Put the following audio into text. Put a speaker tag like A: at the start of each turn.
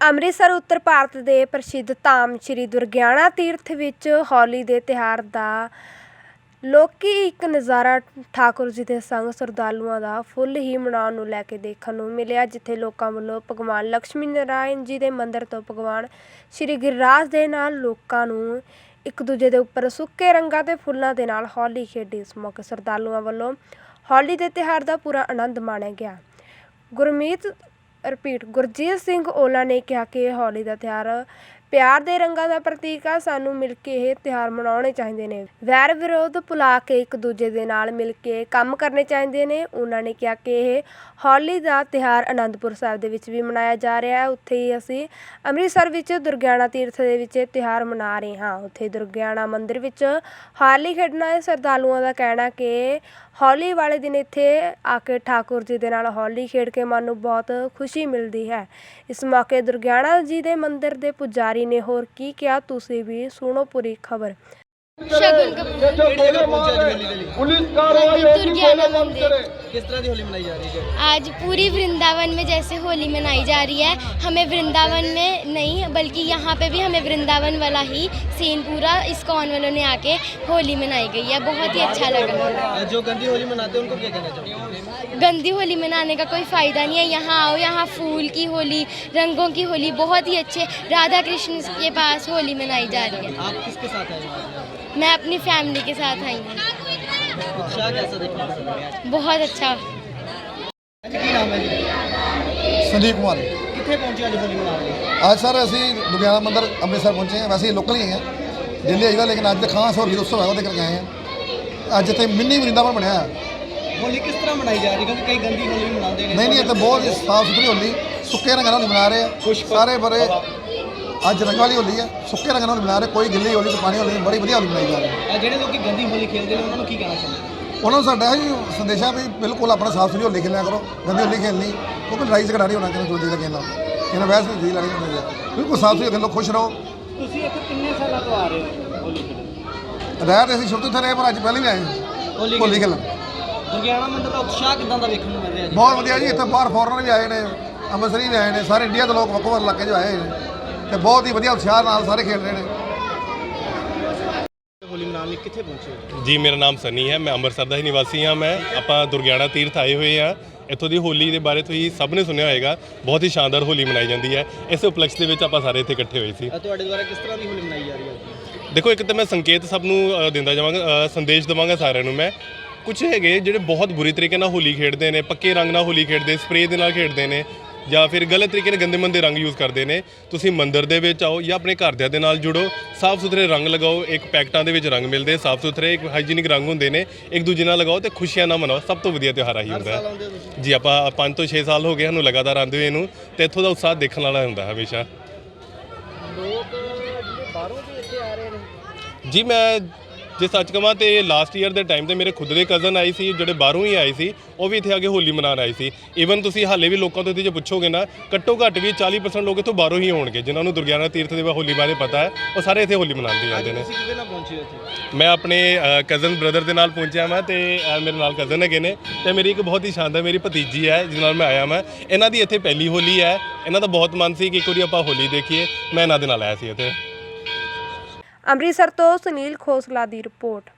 A: ਅੰਮ੍ਰਿਤਸਰ, ਉੱਤਰ ਭਾਰਤ ਦੇ ਪ੍ਰਸਿੱਧ ਧਾਮ ਸ੍ਰੀ ਦੁਰਗਿਆਣਾ ਤੀਰਥ ਵਿੱਚ ਹੋਲੀ ਦੇ ਤਿਉਹਾਰ ਦਾ ਲੋਕੀ ਇੱਕ ਨਜ਼ਾਰਾ ਠਾਕੁਰ ਜੀ ਦੇ ਸੰਗ ਸ਼ਰਧਾਲੂਆਂ ਦਾ ਫੁੱਲ ਹੀ ਮਨਾਉਣ ਨੂੰ ਲੈ ਕੇ ਦੇਖਣ ਨੂੰ ਮਿਲਿਆ, ਜਿੱਥੇ ਲੋਕਾਂ ਵੱਲੋਂ ਭਗਵਾਨ ਲక్ష్ਮੀ ਨਾਰਾਇਣ ਜੀ ਦੇ ਮੰਦਿਰ ਤੋਂ ਭਗਵਾਨ ਸ੍ਰੀ ਗਿਰਿਰਾਜ ਦੇ ਨਾਲ ਲੋਕਾਂ ਨੂੰ ਇੱਕ ਦੂਜੇ ਦੇ ਉੱਪਰ ਸੁੱਕੇ ਰੰਗਾਂ ਦੇ ਫੁੱਲਾਂ ਦੇ ਨਾਲ ਹੋਲੀ ਖੇਡੀ ਇਸ ਮੌਕੇ ਸ਼ਰਧਾਲੂਆਂ ਵੱਲੋਂ ਹੋਲੀ ਦੇ ਤਿਉਹਾਰ ਦਾ ਪੂਰਾ ਆਨੰਦ ਮਾਣਿਆ ਗਿਆ। ਗੁਰਮੀਤ ਰਿਪੀਟ ਗੁਰਜੀਤ ਸਿੰਘ ਓਲਾ ਨੇ ਕਿਹਾ ਕਿ ਹੋਲੀ ਦਾ ਤਿਉਹਾਰ ਪਿਆਰ ਦੇ ਰੰਗਾਂ ਦਾ ਪ੍ਰਤੀਕ ਆ, ਸਾਨੂੰ ਮਿਲ ਕੇ ਇਹ ਤਿਉਹਾਰ ਮਨਾਉਣੇ ਚਾਹੀਦੇ ਨੇ। ਵੈਰ ਵਿਰੋਧ ਭੁਲਾ ਕੇ ਇੱਕ ਦੂਜੇ ਦੇ ਨਾਲ ਮਿਲ ਕੇ ਕੰਮ ਕਰਨੇ ਚਾਹੀਦੇ ਨੇ। ਉਹਨਾਂ ਨੇ ਕਿਹਾ ਕਿ ਇਹ ਹੋਲੀ ਦਾ ਤਿਉਹਾਰ ਅਨੰਦਪੁਰ ਸਾਹਿਬ ਦੇ ਵਿੱਚ ਵੀ ਮਨਾਇਆ ਜਾ ਰਿਹਾ ਹੈ। ਉੱਥੇ ਹੀ ਅਸੀਂ ਅੰਮ੍ਰਿਤਸਰ ਵਿੱਚ ਦੁਰਗਿਆਣਾ ਤੀਰਥ ਦੇ ਵਿੱਚ ਇਹ ਤਿਉਹਾਰ ਮਨਾ ਰਹੇ ਹਾਂ। ਉੱਥੇ ਦੁਰਗਿਆਣਾ ਮੰਦਿਰ ਵਿੱਚ ਹੋਲੀ ਖੇਡਣਾ ਹੈ। ਸ਼ਰਧਾਲੂਆਂ ਦਾ ਕਹਿਣਾ ਕਿ ਹੋਲੀ ਵਾਲੇ ਦਿਨ ਇੱਥੇ ਆ ਕੇ ਠਾਕੁਰ ਜੀ ਦੇ ਨਾਲ ਹੋਲੀ ਖੇਡ ਕੇ ਮਨ ਨੂੰ ਬਹੁਤ ਖੁਸ਼ੀ ਮਿਲਦੀ ਹੈ। ਇਸ ਮੌਕੇ ਦੁਰਗਿਆਣਾ ਜੀ ਦੇ ਮੰਦਿਰ ਦੇ ਪੁਜਾਰੀ ਨੇ ਹੋਰ ਕੀ ਕਿਹਾ ਤੁਸੀਂ ਵੀ ਸੁਣੋ ਪੂਰੀ ਖਬਰ
B: ਸ਼ਗਨ ਕਪੂਰ
C: ਕਿਹੜੀ ਜਗ੍ਹਾ ਪਹੁੰਚੇ ਅੱਜ ਹੋਲੀ किस तरह की होली मनाई जा रही है?
B: आज पूरी वृंदावन में जैसे होली मनाई जा रही है हमें वृंदावन में नहीं बल्कि यहाँ पे भी हमें वृंदावन वाला ही सीन पूरा इस्कॉन वालों ने आके होली मनाई गई है बहुत ही अच्छा लगा।
C: जो गंदी होली मनाते हैं उनको क्या कहना चाहिए
B: गंदी होली मनाने का कोई फ़ायदा नहीं है यहाँ आओ यहाँ फूल की होली रंगों की होली बहुत ही अच्छे राधा कृष्ण के पास होली मनाई जा रही है।
C: आप किसके साथ आए?
B: मैं अपनी फैमिली के साथ आई हूँ।
C: उत्साह कैसा देखने को मिल रहा है
B: बहुत अच्छा
C: ਅੱਜ ਕੀ ਨਾਮ ਹੈ ਜੀ
D: ਸੰਦੀਪ ਕੁਮਾਰ
C: ਕਿੱਥੇ ਪਹੁੰਚੇ ਅੱਜ ਹੋਲੀ ਮਨਾਉਣ ਲਈ
D: ਅੱਜ ਸਰ ਅਸੀਂ ਦੁਰਗਿਆਨਾ ਮੰਦਿਰ ਅੰਮ੍ਰਿਤਸਰ ਪਹੁੰਚੇ ਹਾਂ ਵੈਸੇ ਲੋਕਲ ਹੀ ਹਾਂ ਦਿੱਲੀ ਆਈਦਾ ਲੇਕਿਨ ਅੱਜ ਖਾਸ ਹੋਲੀ ਦਾ ਉਤਸਵ ਹੈ ਉਹਦੇ ਕਰਕੇ ਆਏ ਹਾਂ ਅੱਜ ਇੱਥੇ ਮਿੰਨੀ ਵਰਿੰਦਾਵਨ ਬਣਿਆ ਹੈ।
C: ਹੋਲੀ ਕਿਸ ਤਰ੍ਹਾਂ ਮਨਾਈ ਜਾ ਰਹੀ ਹੈ ਕਿਉਂਕਿ ਕਈ ਗੰਦੀ ਹੋਲੀ ਵੀ ਮਨਾਉਂਦੇ ਨੇ
D: ਨਹੀਂ ਨਹੀਂ ਇੱਥੇ ਬਹੁਤ ਹੀ ਸਾਫ ਸੁਥਰੀ ਹੋਲੀ ਸੁੱਕੇ ਰੰਗਾਂ ਨਾਲ ਮਨਾ ਰਹੇ ਆ ਸਾਰੇ ਬੜੇ ਅੱਜ ਰੰਗ ਵਾਲੀ ਹੋਲੀ ਹੈ ਸੁੱਕੇ ਰੰਗਾਂ ਨਾਲ ਮਨਾ ਰਹੇ ਕੋਈ ਗਿੱਲੀ ਹੋਲੀ ਤੇ ਪਾਣੀ ਹੋਲੀ ਨਹੀਂ, ਬੜੀ ਵਧੀਆ ਹੋਲੀ ਮਨਾਈ ਜਾ ਰਹੀ ਹੈ
C: ਅ, ਜਿਹੜੇ ਲੋਕੀ ਗੰਦੀ ਹੋਲੀ ਖੇਡਦੇ ਨੇ ਉਹਨਾਂ ਨੂੰ ਕੀ ਕਹਿਣਾ ਚਾਹੁੰਦੇ?
D: ਉਹਨਾਂ ਨੂੰ ਸਾਡਾ ਹੀ ਸੰਦੇਸ਼ਾ ਵੀ ਬਿਲਕੁਲ ਆਪਣਾ ਸਾਫ਼ ਸੁਥਰੀ ਹੋਲੀ ਖੇਲਿਆ ਕਰੋ ਗੰਦੀ ਹੋਲੀ ਖੇਲਣੀ ਕਿਉਂਕਿ ਲੜਾਈ ਝਗੜਾ ਨਹੀਂ ਹੋਣਾ ਕਿਸੇ ਦੂਜੇ ਦਾ ਨਾਲ। ਇਹਨਾਂ ਵੈਸ ਨਹੀਂ ਲੜਾਈ ਹੁੰਦੀ ਹੈ ਬਿਲਕੁਲ ਸਾਫ਼ ਸੁਥਰੀ ਖੇਲੋ ਖੁਸ਼ ਰਹੋ।
C: ਤੁਸੀਂ ਇੱਥੇ ਕਿੰਨੇ ਸਾਲਾਂ ਤੋਂ ਆ ਰਹੇ ਹੋ ਹੋਲੀ ਖੇਡਣ?
D: ਰਹਿ ਤੇ ਅਸੀਂ ਸ਼ੁਰੂ ਤੋਂ ਇੱਥੇ ਰਹੇ ਪਰ ਅੱਜ ਪਹਿਲੀ ਵੀ ਆਏ ਹਾਂ।
C: ਹੋਲੀ
D: ਹੋਲੀ ਖੇਲਣ।
C: ਦੁਰਗਿਆਣਾ ਮੰਦਿਰ ਦਾ ਉਤਸ਼ਾਹ ਕਿਦਾਂ ਦਾ ਵੇਖਣ ਨੂੰ ਮਿਲ ਰਿਹਾ ਜੀ?
D: ਬਹੁਤ ਵਧੀਆ ਜੀ ਇੱਥੇ ਬਾਹਰ ਫੋਰਨਰ ਵੀ ਆਏ ਨੇ ਅੰਮ੍ਰਿਤਸਰੀ ਵੀ ਆਏ ਨੇ ਸਾਰੇ ਇੰਡੀਆ ਦੇ ਲੋਕ ਵੱਖੋ ਵੱਖ ਇਲਾਕੇ 'ਚ ਆਏ ਨੇ। ਤੇ ਬਹੁਤ ਹੀ ਵਧੀਆ ਉਤਸ਼ਾਹ ਨਾਲ ਸਾਰੇ ਖੇਡ ਰਹੇ ਨੇ।
C: ਹੋਲੀ ਮਨਾਉਣ ਲਈ ਕਿੱਥੇ ਪਹੁੰਚੇ ਹੋ?
E: ਜੀ ਮੇਰਾ ਨਾਮ ਸਨੀ ਹੈ ਮੈਂ ਅੰਮ੍ਰਿਤਸਰ ਦਾ ਹੀ ਨਿਵਾਸੀ ਹਾਂ ਮੈਂ। ਆਪਾਂ ਦੁਰਗਿਆਣਾ ਤੀਰਥ ਆਏ ਹੋਏ ਹਾਂ ਇੱਥੋਂ ਦੀ ਹੋਲੀ ਦੇ ਬਾਰੇ ਤੁਸੀਂ ਸਭ ਨੇ ਸੁਣਿਆ ਹੋਏਗਾ। ਬਹੁਤ ਹੀ ਸ਼ਾਨਦਾਰ ਹੋਲੀ ਮਨਾਈ ਜਾਂਦੀ ਹੈ। ਇਸ ਉਪਲਕਸ਼ ਦੇ ਵਿੱਚ ਆਪਾਂ ਸਾਰੇ ਇੱਥੇ ਇਕੱਠੇ ਹੋਏ ਸੀ।
C: ਅ, ਤੁਹਾਡੇ ਦੁਆਰਾ ਕਿਸ ਤਰ੍ਹਾਂ ਦੀ ਹੋਲੀ ਮਨਾਈ ਜਾ ਰਹੀ ਹੈ
E: ਦੇਖੋ ਇੱਕ ਤਾਂ ਮੈਂ ਸੰਕੇਤ ਸਭ ਨੂੰ ਅ, ਦਿੰਦਾ ਜਾਵਾਂਗਾ ਅ, ਸੰਦੇਸ਼ ਦਵਾਂਗਾ ਸਾਰਿਆਂ ਨੂੰ ਮੈਂ। ਕੁਝ ਹੈਗੇ ਜਿਹੜੇ ਬਹੁਤ ਬੁਰੀ ਤਰੀਕੇ ਨਾਲ ਹੋਲੀ ਖੇਡਦੇ ਨੇ ਪੱਕੇ ਰੰਗ ਨਾਲ ਹੋਲੀ ਖੇਡਦੇ ਸਪਰੇਅ ਦੇ ਨਾਲ ਖੇਡਦੇ ਨੇ। ਜਾਂ ਫਿਰ ਗਲਤ ਤਰੀਕੇ ਨਾਲ ਗੰਦੇ ਮੰਦੇ ਰੰਗ ਯੂਜ਼ ਕਰਦੇ ਨੇ ਤੁਸੀਂ ਮੰਦਿਰ ਦੇ ਵਿੱਚ ਆਓ ਜਾਂ ਆਪਣੇ ਘਰਦਿਆਂ ਦੇ ਨਾਲ ਜੁੜੋ ਸਾਫ਼ ਸੁਥਰੇ ਰੰਗ ਲਗਾਓ ਇੱਕ ਪੈਕਟਾਂ ਦੇ ਵਿੱਚ ਰੰਗ ਮਿਲਦੇ ਸਾਫ਼ ਸੁਥਰੇ ਇੱਕ ਹਾਈਜੀਨਿਕ ਰੰਗ ਹੁੰਦੇ ਨੇ ਇੱਕ ਦੂਜੇ ਨਾਲ ਲਗਾਓ ਤੇ ਖੁਸ਼ੀਆਂ ਨਾਲ ਮਨਾਓ ਸਭ ਤੋਂ ਵਧੀਆ ਤਿਉਹਾਰ ਆਹੀ ਹੁੰਦਾ
C: ਹੋ।
E: ਜੀ ਆਪਾਂ 5 ਤੋਂ 6 ਸਾਲ ਹੋ ਗਏ ਸਾਨੂੰ ਲਗਾਤਾਰ ਆਉਂਦੇ ਹੋਏ ਨੂੰ ਤੇ ਇੱਥੋਂ ਦਾ ਉਤਸ਼ਾਹ ਦੇਖਣ ਵਾਲਾ ਹੁੰਦਾ ਹਮੇਸ਼ਾ।
C: ਲੋਕ ਜਿਹੜੇ ਬਾਹਰੋਂ ਵੀ ਇੱਥੇ ਆ ਰਹੇ ਨੇ।
E: ਜੀ ਮੈਂ ਜੇ ਸੱਚ ਕਹਾਂ ਤੇ ਲਾਸਟ ਈਅਰ ਦੇ ਟਾਈਮ ਤੇ ਮੇਰੇ ਖੁਦ ਦੇ ਕਜ਼ਨ ਆਏ ਸੀ ਜਿਹੜੇ ਬਾਹਰੋਂ ਹੀ ਆਏ ਸੀ ਉਹ ਵੀ ਇੱਥੇ ਆ ਕੇ ਹੋਲੀ ਮਨਾਉਣ ਆਏ ਸੀ। ਈਵਨ ਤੁਸੀਂ ਹਾਲੇ ਵੀ ਲੋਕਾਂ ਤੋਂ ਇੱਥੇ ਜੇ ਪੁੱਛੋਗੇ ਨਾ ਘੱਟੋ ਘੱਟ ਵੀ 40% ਲੋਕ ਇੱਥੋਂ ਬਾਹਰੋਂ ਹੀ ਹੋਣਗੇ ਜਿਨ੍ਹਾਂ ਨੂੰ ਦੁਰਗਿਆਨਾ ਤੀਰਥ ਦੇ ਹੋਲੀ ਬਾਰੇ ਪਤਾ ਹੈ ਉਹ ਸਾਰੇ ਇੱਥੇ ਹੋਲੀ ਮਨਾਉਂਦੇ ਜਾਂਦੇ ਨੇ।
C: ਤੁਸੀਂ ਕਿਹਦੇ ਨਾਲ ਪਹੁੰਚੇ ਇੱਥੇ?
E: ਮੈਂ ਆਪਣੇ ਕਜ਼ਨ ਬ੍ਰਦਰ ਦੇ ਨਾਲ ਪਹੁੰਚਿਆ ਮੈਂ ਤੇ ਮੇਰੇ ਨਾਲ ਕਜ਼ਨ ਹੈਗੇ ਨੇ ਤੇ ਮੇਰੀ ਇੱਕ ਬਹੁਤ ਹੀ ਸ਼ਾਨਦਾਰ ਮੇਰੀ ਭਤੀਜੀ ਹੈ ਜਿਸ ਨਾਲ ਮੈਂ ਆਇਆ ਮੈਂ ਇਹਨਾਂ ਦੀ ਇੱਥੇ ਪਹਿਲੀ ਹੋਲੀ ਹੈ ਇਹਨਾਂ ਦਾ ਬਹੁਤ ਮਨ ਸੀ ਕਿ ਇੱਕ ਵਾਰੀ ਆਪਾਂ ਹੋਲੀ ਦੇਖੀਏ ਮੈਂ ਇਹਨਾਂ ਦੇ ਨਾਲ ਆਇਆ ਸੀ ਇੱਥੇ।
A: ਅੰਮ੍ਰਿਤਸਰ ਤੋਂ ਸੁਨੀਲ ਖੋਸਲਾ ਦੀ ਰਿਪੋਰਟ।